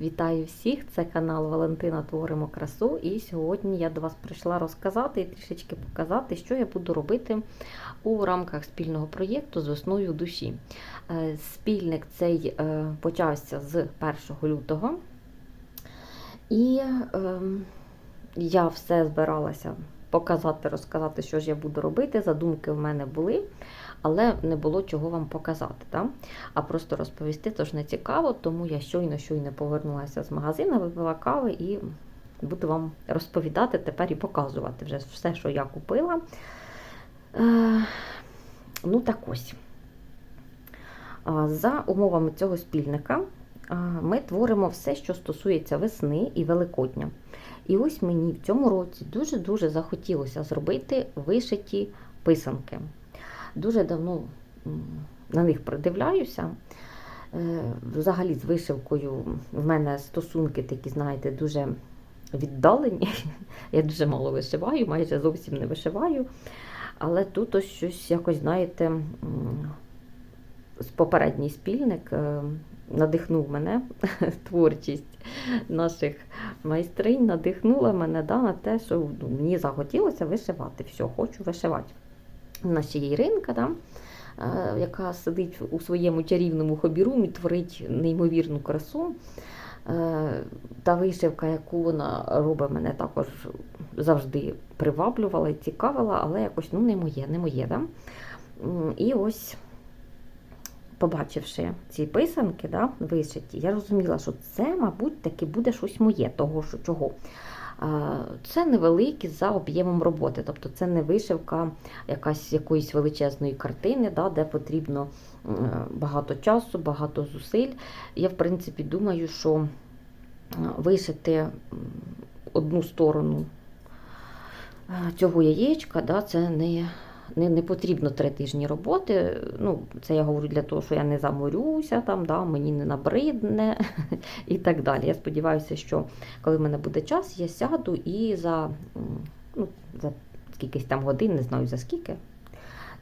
Вітаю всіх! Це канал Валентина Творимо красу. І сьогодні я до вас прийшла розказати і трішечки показати, що я буду робити у рамках спільного проєкту з весною душі. Е, Спільник цей е, почався з 1 лютого. І ем, я все збиралася показати, розказати, що ж я буду робити. Задумки в мене були, але не було чого вам показати. Да? А просто розповісти тож не цікаво, тому я щойно щойно повернулася з магазину, випила кави і буду вам розповідати тепер і показувати вже все, що я купила. Е, ну так ось. За умовами цього спільника ми творимо все, що стосується весни і Великодня. І ось мені в цьому році дуже-дуже захотілося зробити вишиті писанки. Дуже давно на них придивляюся. Е, Взагалі з вишивкою в мене стосунки такі, знаєте, дуже віддалені. Я дуже мало вишиваю, майже зовсім не вишиваю. Але тут ось щось якось, знаєте, попередній спільник е, надихнув мене творчість наших майстринь, надихнула мене да, на те, що ну, мені захотілося вишивати. Все, хочу вишивати. У нас Іринка, да, е, яка сидить у своєму чарівному хобірумі, творить неймовірну красу. Е, Та вишивка, яку вона робить, мене також завжди приваблювала і цікавила, але якось ну, не моє, не моє. Да? І ось, побачивши ці писанки да, вишиті, я розуміла, що це, мабуть, таки буде щось моє, того, що чого. Це невеликі за об'ємом роботи, тобто це не вишивка якась якоїсь величезної картини, да, де потрібно багато часу, багато зусиль. Я, в принципі, думаю, що вишити одну сторону е, цього яєчка, да, це не, не, не потрібно три тижні роботи. Ну, це я говорю для того, що я не заморюся, там, да, мені не набридне і так далі. Я сподіваюся, що коли в мене буде час, я сяду і за, ну, за скількись там годин, не знаю за скільки.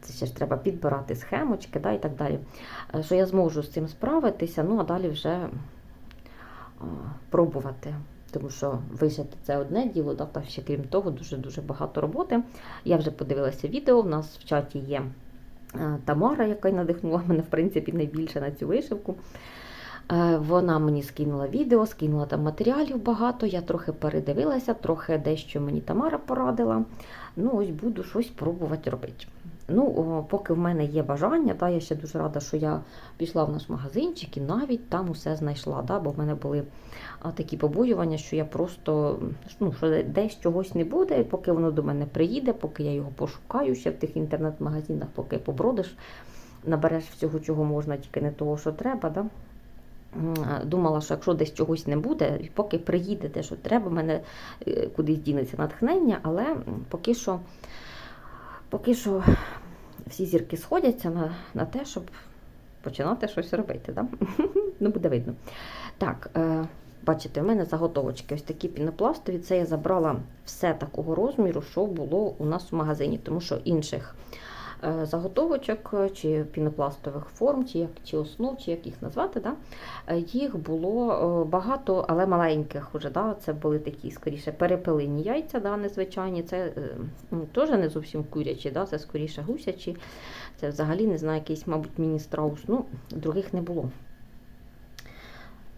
Це ще ж треба підбирати схемочки да, і так далі. е, Що я зможу з цим справитися, ну а далі вже пробувати. Тому що вишити це одне діло, да, та ще крім того, дуже-дуже багато роботи. Я вже подивилася відео, в нас в чаті є е, Тамара, яка надихнула мене, в принципі, найбільше на цю вишивку. Е, Вона мені скинула відео, скинула там матеріалів багато. Я трохи передивилася, трохи дещо мені Тамара порадила. Ну, ось буду щось пробувати робити. Ну, поки в мене є бажання, та, я ще дуже рада, що я пішла в наш магазинчик і навіть там усе знайшла. Да, бо в мене були такі побоювання, що я просто ну, що десь чогось не буде, і поки воно до мене приїде, поки я його пошукаю ще в тих інтернет-магазинах, поки побродиш, набереш всього, чого можна, тільки не того, що треба. Да? Думала, що якщо десь чогось не буде, поки приїде те, що треба, в мене е, кудись дінеться натхнення, але поки що, поки що всі зірки сходяться на, на те, щоб починати щось робити. Да? ну, буде видно. Так, е, бачите, в мене заготовочки ось такі пінопластові. Це я забрала все такого розміру, що було у нас в магазині, тому що інших заготовочок е, чи пінопластових форм, чи, як, чи основ, чи як їх назвати, да? е, їх було е, багато, але маленьких уже. Да? Це були такі, скоріше, перепелині яйця, да, незвичайні. Це е, теж не зовсім курячі, да? це скоріше гусячі. Це взагалі не знаю, якийсь, мабуть, міні-страус. Ну, других не було.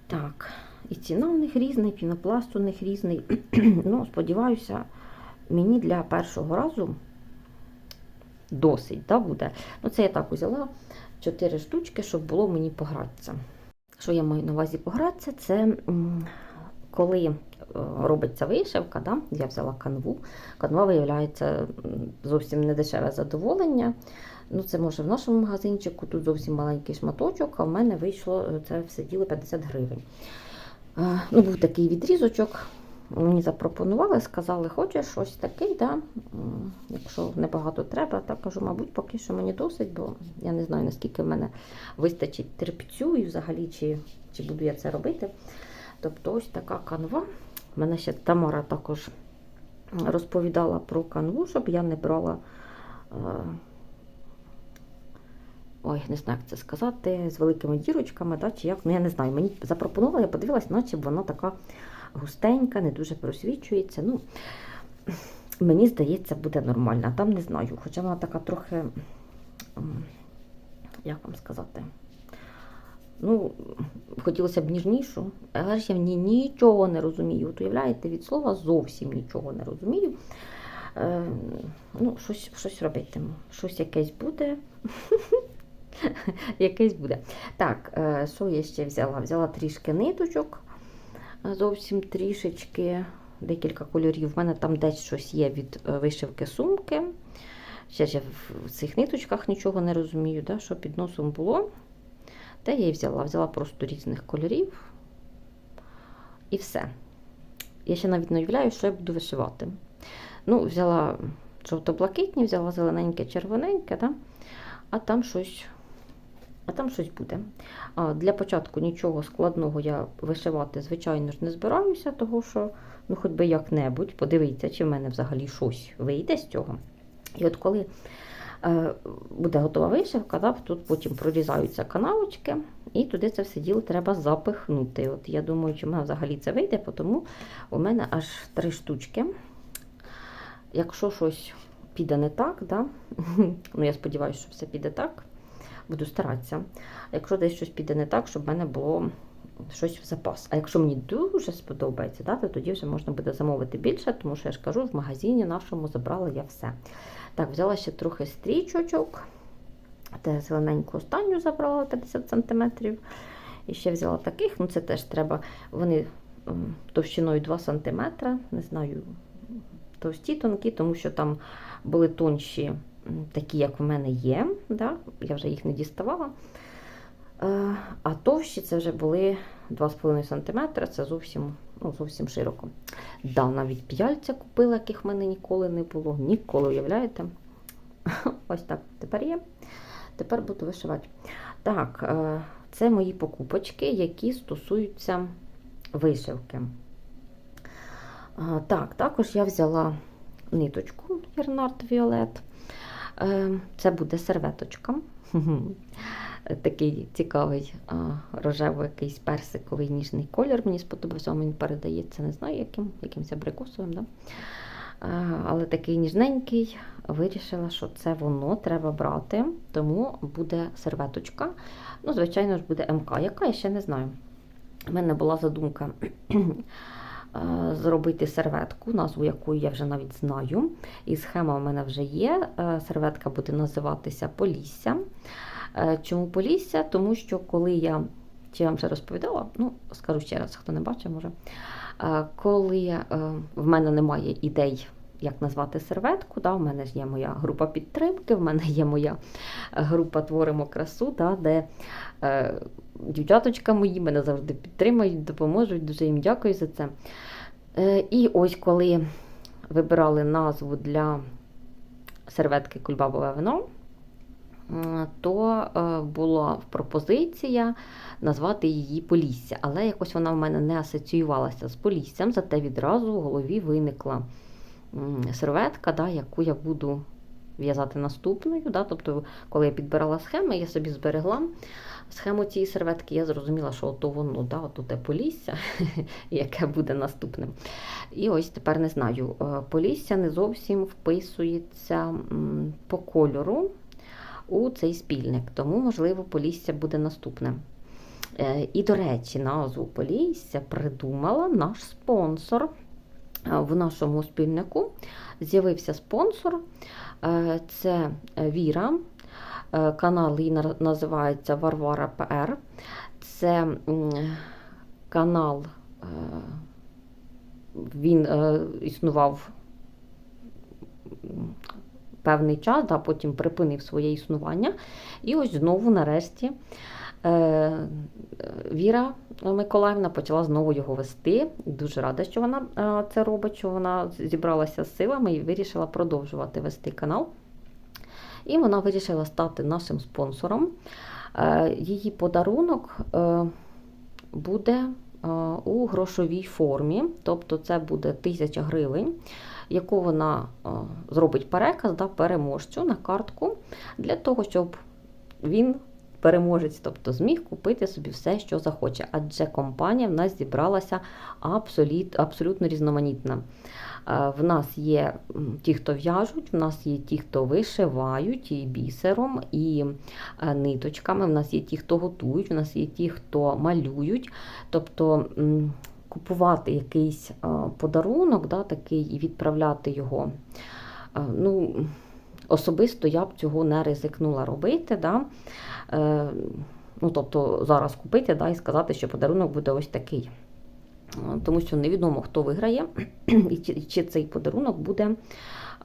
Так, і ціна у них різна, пінопласт у них різний. ну, сподіваюся, мені для першого разу досить да, буде. Ну, це я так взяла 4 штучки, щоб було мені погратися. Що я маю на увазі погратися, це коли е, робиться вишивка, да? я взяла канву. Канва виявляється зовсім не дешеве задоволення. Ну, це може в нашому магазинчику, тут зовсім маленький шматочок, а в мене вийшло е, це все діло 50 гривень. Е, Ну, був такий відрізочок. Мені запропонували, сказали, хочеш щось таке, да? Якщо небагато треба, так кажу, мабуть, поки що мені досить, бо я не знаю, наскільки в мене вистачить терпцю і взагалі, чи, чи буду я це робити. Тобто ось така канва. Мене ще Тамара також розповідала про канву, щоб я не брала е, ой, не знаю, як це сказати, з великими дірочками, да, чи як, ну я не знаю. Мені запропонували, я подивилась, наче вона така густенька, не дуже просвічується. Ну, мені здається, буде нормально. Там не знаю. Хоча вона така трохи, як вам сказати, ну, хотілося б ніжнішу, але ж я в ній нічого не розумію. От уявляєте, від слова зовсім нічого не розумію. Е, ну, щось, щось робитиму. Щось якесь буде. якесь буде. Так, е, що я ще взяла? Взяла трішки ниточок, зовсім трішечки, декілька кольорів. У мене там десь щось є від е, вишивки сумки. Ще ж я в цих ниточках нічого не розумію, да, що під носом було. Те я її взяла. Взяла просто різних кольорів. І все. Я ще навіть не уявляю, що я буду вишивати. Ну, взяла жовто-блакитні, взяла зелененьке, червоненьке, да? а там щось. А там щось буде. Для початку нічого складного я вишивати, звичайно ж, не збираюся, тому що, ну, хоч би як-небудь, подивіться, чи в мене взагалі щось вийде з цього. І от коли е, буде готова вишивка, да, тут потім прорізаються канавочки, і туди це все діло треба запихнути. От Я думаю, чи в мене взагалі це вийде, тому у мене аж три штучки. Якщо щось піде не так, да? ну я сподіваюся, що все піде так, буду старатися. Якщо десь щось піде не так, щоб в мене було щось в запас. А якщо мені дуже сподобається, да, то тоді вже можна буде замовити більше, тому що я ж кажу, в магазині нашому забрала я все. Так, взяла ще трохи стрічочок. Те зелененьку останню забрала 50 см. І ще взяла таких, ну це теж треба, вони товщиною 2 см, не знаю, товсті, тонкі, тому що там були тонші, такі, як в мене є. Да? Я вже їх не діставала. Е, А товщі це вже були 2,5 см, це зовсім, ну, зовсім широко. Да, навіть п'яльця купила, яких в мене ніколи не було. Ніколи, уявляєте? Ось так тепер є. Тепер буду вишивати. Так, е, це мої покупочки, які стосуються вишивки. Так, також я взяла ниточку Ярнард Віолет. Е, Це буде серветочка. Такий цікавий рожевий якийсь персиковий ніжний колір. Мені сподобався, він передається, не знаю, яким, якимось абрикосовим. Да? Але такий ніжненький, вирішила, що це воно треба брати, тому буде серветочка. Ну, звичайно ж, буде МК, яка я ще не знаю. У мене була задумка е, зробити серветку, назву якої я вже навіть знаю. І схема в мене вже є. Е, Серветка буде називатися Полісся. Е, Чому Полісся? Тому що коли я, чи я вам вже розповідала, ну, скажу ще раз, хто не бачив, може. Е, Коли е, в мене немає ідей, як назвати серветку, да, у мене ж є моя група підтримки, в мене є моя е, група Творимо красу, да, де е, дівчаточка мої мене завжди підтримують, допоможуть, дуже їм дякую за це. Е, і ось коли вибирали назву для серветки Кульбабове вино, то е, була пропозиція назвати її Полісся. Але якось вона в мене не асоціювалася з Поліссям, зате відразу в голові виникла серветка, да, яку я буду в'язати наступною. Да, тобто, коли я підбирала схеми, я собі зберегла схему цієї серветки, я зрозуміла, що ото воно, да, ото те Полісся, яке буде наступним. І ось тепер не знаю, е, Полісся не зовсім вписується по кольору у цей спільник, тому, можливо, Полісся буде наступним. Е, І, до речі, назву Полісся придумала наш спонсор. Е, В нашому спільнику з'явився спонсор. Е, Це Віра. Е, Канал її називається Варвара ПР. Це канал, він існував певний час, да, потім припинив своє існування. І ось знову нарешті Віра Миколаївна почала знову його вести. Дуже рада, що вона е, це робить, що вона зібралася з силами і вирішила продовжувати вести канал. І вона вирішила стати нашим спонсором. Е, Її подарунок е, буде е, у грошовій формі, тобто це буде тисяча гривень, яку вона е, зробить переказ да, переможцю на картку для того, щоб він переможець, тобто зміг купити собі все, що захоче. Адже компанія в нас зібралася абсолют, абсолютно різноманітна. Е, В нас є ті, хто в'яжуть, в нас є ті, хто вишивають і бісером, і е, ниточками. В нас є ті, хто готують, в нас є ті, хто малюють. Тобто купувати якийсь е, подарунок, да, такий і відправляти його. Ну, особисто я б цього не ризикнула робити. Да? Е, Ну, тобто зараз купити да, і сказати, що подарунок буде ось такий. Е, Тому що невідомо, хто виграє, і чи, цей подарунок буде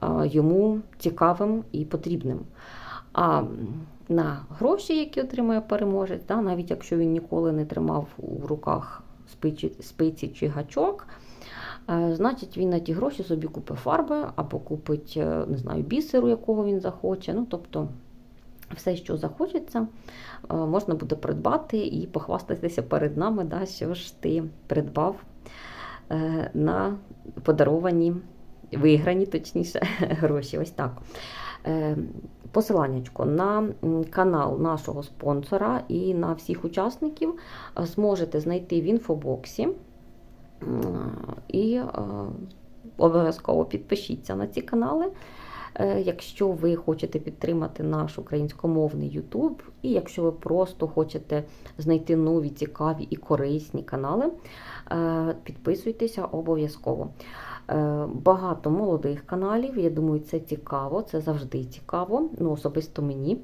е, йому цікавим і потрібним. А на гроші, які отримує переможець, да, навіть якщо він ніколи не тримав у руках спиці, спиці чи гачок, значить він на ті гроші собі купить фарби або купить е, не знаю, бісеру, якого він захоче. Ну, тобто все, що захочеться, е, можна буде придбати і похвастатися перед нами, да, що ж ти придбав е, на подаровані, виграні, точніше, гроші. Ось так. Е, Посиланнячко на канал нашого спонсора і на всіх учасників е, зможете знайти в інфобоксі. І е, обов'язково підпишіться на ці канали. Е, Якщо ви хочете підтримати наш українськомовний YouTube, і якщо ви просто хочете знайти нові, цікаві і корисні канали, е, підписуйтеся обов'язково. Багато молодих каналів, я думаю, це цікаво, це завжди цікаво, ну особисто мені.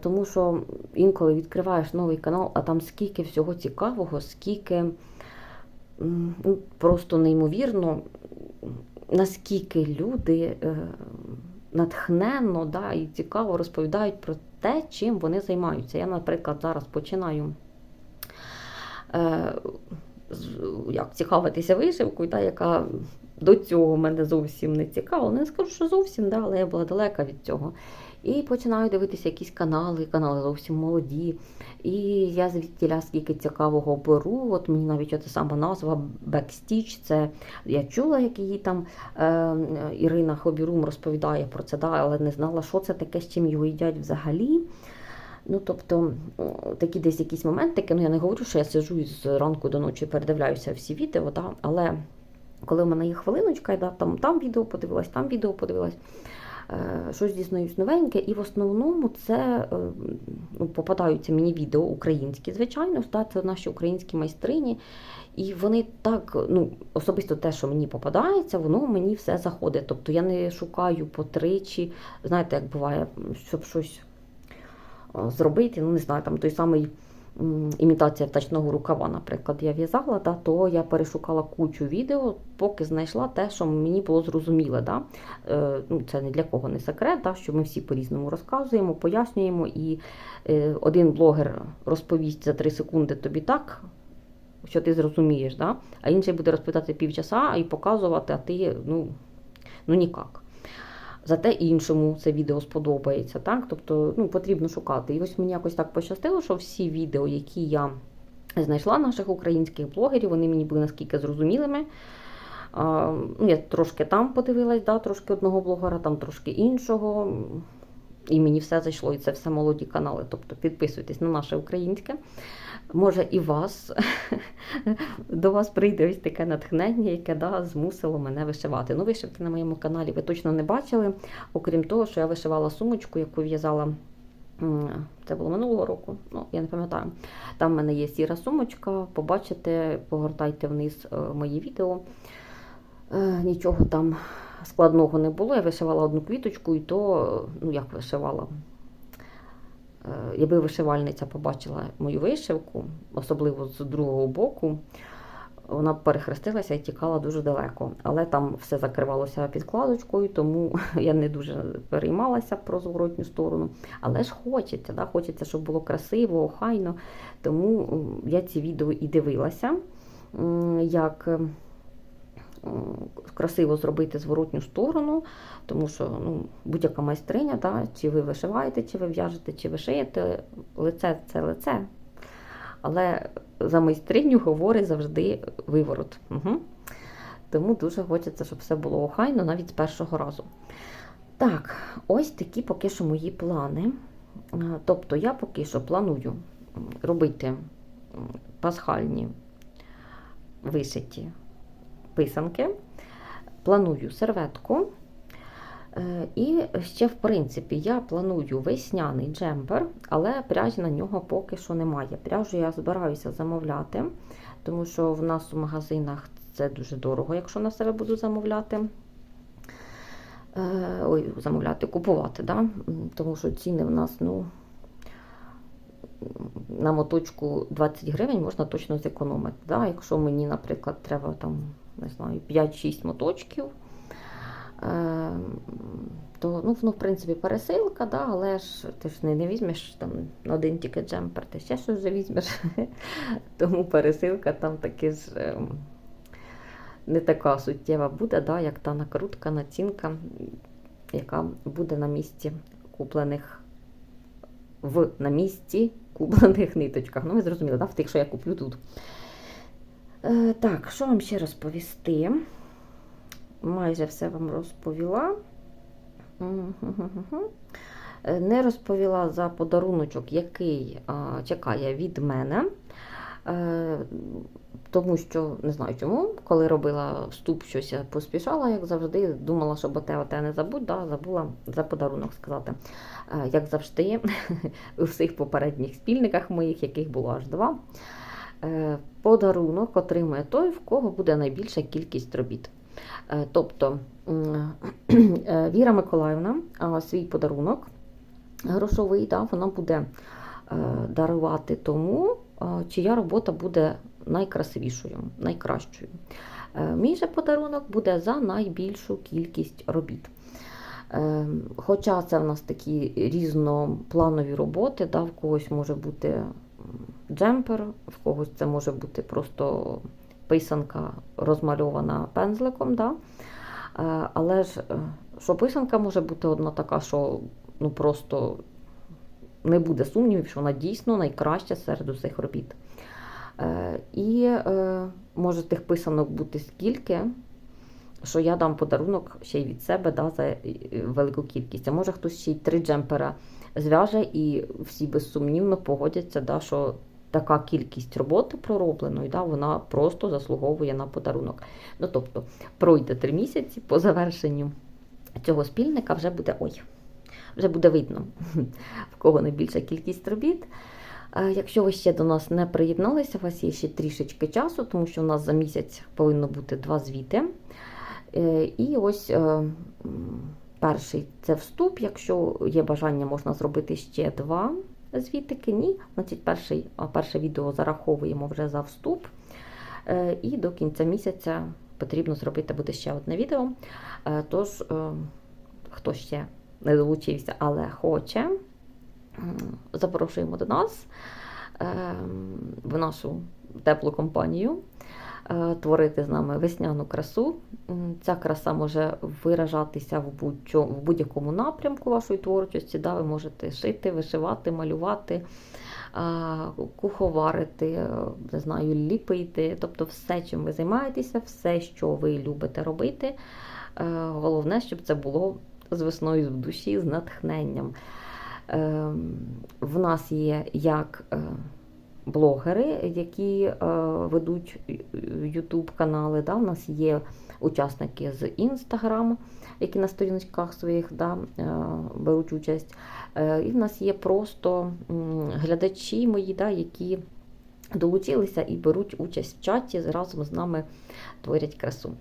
Тому що інколи відкриваєш новий канал, а там скільки всього цікавого, скільки просто неймовірно, наскільки люди е, натхненно да, і цікаво розповідають про те, чим вони займаються. Я, наприклад, зараз починаю е, як, цікавитися вишивкою, да, яка до цього мене зовсім не цікавила. Не скажу, що зовсім, да, але я була далека від цього. І починаю дивитися якісь канали, канали зовсім молоді. І я звідтіля скільки цікавого беру. От мені навіть оця сама назва Backstitch, це я чула, як її там е, Ірина Хобірум розповідає про це, да, але не знала, що це таке, з чим його їдять взагалі. Ну, тобто, такі десь якісь моментики, ну я не говорю, що я сиджу і з ранку до ночі передивляюся всі відео, да, але коли в мене є хвилиночка, я да, там, там відео подивилась, там відео подивилась, щось дізнаюсь новеньке, і в основному це е, ну, попадаються мені відео українські, звичайно, це наші українські майстрині. І вони так, ну, особисто те, що мені попадається, воно мені все заходить. Тобто я не шукаю по тричі, знаєте, як буває, щоб щось е, зробити, ну не знаю, там той самий імітація втачного рукава, наприклад, я в'язала, да, то я перешукала кучу відео, поки знайшла те, що мені було зрозуміле. Да. Е, ну, це не для кого не секрет, да, що ми всі по-різному розказуємо, пояснюємо, і е, один блогер розповість за 3 секунди тобі так. Що ти зрозумієш, да? а інший буде розповідати півчаса і показувати, а ти ну, ну ніяк. Зате іншому це відео сподобається. Так? Тобто ну, потрібно шукати. І ось мені якось так пощастило, що всі відео, які я знайшла наших українських блогерів, вони мені були наскільки зрозумілими. Ну, я трошки там подивилась, да, трошки одного блогера, там трошки іншого. І мені все зайшло, і це все молоді канали. Тобто підписуйтесь на наше українське. Може, і вас до вас прийде ось таке натхнення, яке да, змусило мене вишивати. Ну, вишивки на моєму каналі ви точно не бачили. Окрім того, що я вишивала сумочку, яку в'язала. Це було минулого року, ну я не пам'ятаю. Там в мене є сіра сумочка. Побачите, погортайте вниз е, мої відео. Е, Нічого там складного не було. Я вишивала одну квіточку, і то, ну як вишивала. Е, Якби вишивальниця побачила мою вишивку, особливо з другого боку, вона перехрестилася і тікала дуже далеко. Але там все закривалося підкладочкою, тому я не дуже переймалася про зворотню сторону. Але ж хочеться, да? хочеться, щоб було красиво, охайно. Тому я ці відео і дивилася, як красиво зробити зворотню сторону, тому що ну, будь-яка майстриня, да, чи ви вишиваєте, чи ви в'яжете, чи ви шиєте, лице це лице. Але за майстриню говорить завжди виворот. Угу. Тому дуже хочеться, щоб все було охайно навіть з першого разу. Так, ось такі поки що мої плани. Тобто я поки що планую робити пасхальні вишиті писанки, планую серветку. Е, І ще, в принципі, я планую весняний джемпер, але пряжі на нього поки що немає. Пряжу я збираюся замовляти, тому що в нас у магазинах це дуже дорого, якщо на себе буду замовляти. Е, Ой, замовляти, купувати, да? Тому що ціни в нас, ну, на моточку 20 гривень можна точно зекономити. Да? Якщо мені, наприклад, треба там, не знаю, 5-6 моточків, е, то ну, ну, в принципі пересилка, да, але ж ти ж не, не візьмеш там один тільки джемпер, ти ще щось візьмеш. Тому пересилка там таки ж е, не така суттєва буде, да, як та накрутка, націнка, яка буде на місці куплених в на місці куплених ниточках. Ну, ви зрозуміли, да, що я куплю тут. Е, так, що вам ще розповісти? Майже все вам розповіла. Е, Не розповіла за подаруночок, який чекає від мене. Е, тому що не знаю чому, коли робила вступ, щось я поспішала, як завжди, думала, що оте оте не забудь, да, забула за подарунок сказати. Як завжди, у всіх попередніх спільниках моїх, яких було аж два. Е, Подарунок отримує той, в кого буде найбільша кількість робіт. Е, Тобто е, Віра Миколаївна свій подарунок грошовий, да, вона буде дарувати тому, чия робота буде найкрасивішою, найкращою. Мій же подарунок буде за найбільшу кількість робіт. Хоча це в нас такі різнопланові роботи, да, в когось може бути джемпер, в когось це може бути просто писанка розмальована пензликом. Да? Е, Але ж е, що писанка може бути одна така, що ну просто не буде сумнівів, що вона дійсно найкраща серед усіх робіт. Е, І може тих писанок бути скільки, що я дам подарунок ще й від себе да, за велику кількість. А може хтось ще й три джемпера зв'яже, і всі безсумнівно погодяться, да, що така кількість роботи проробленої, да, вона просто заслуговує на подарунок. Ну, тобто, пройде три місяці по завершенню цього спільника вже буде ой, вже буде видно, в кого найбільша кількість робіт. Е, Якщо ви ще до нас не приєдналися, у вас є ще трішечки часу, тому що у нас за місяць повинно бути два звіти. Е, І ось е, перший це вступ. Якщо є бажання, можна зробити ще два звітики. Ні, значить, перший, а, перше відео зараховуємо вже за вступ. Е, І до кінця місяця потрібно зробити буде ще одне відео. Е, Тож, е, хто ще не долучився, але хоче, запрошуємо до нас в нашу теплу компанію. Е, Творити з нами весняну красу. Ця краса може виражатися в будь-якому напрямку вашої творчості. Да? Ви можете шити, вишивати, малювати, куховарити, е, не знаю, ліпити. Тобто все, чим ви займаєтеся, все, що ви любите робити. Е, Головне, щоб це було з весною в душі, з натхненням. Е, В нас є як е, блогери, які е, ведуть YouTube канали. Да? У нас є учасники з Instagram, які на сторіночках своїх да, е, беруть участь. Е, І в нас є просто глядачі мої, да, які долучилися і беруть участь в чаті разом з нами творять красу.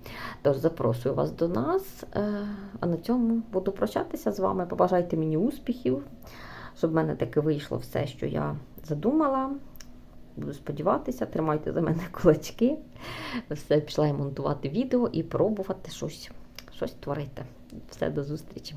Тож запрошую вас до нас. е, А на цьому буду прощатися з вами. Побажайте мені успіхів, щоб в мене таки вийшло все, що я задумала. Буду сподіватися, тримайте за мене кулачки. Все, пішла я монтувати відео і пробувати щось, щось творити. Все, до зустрічі!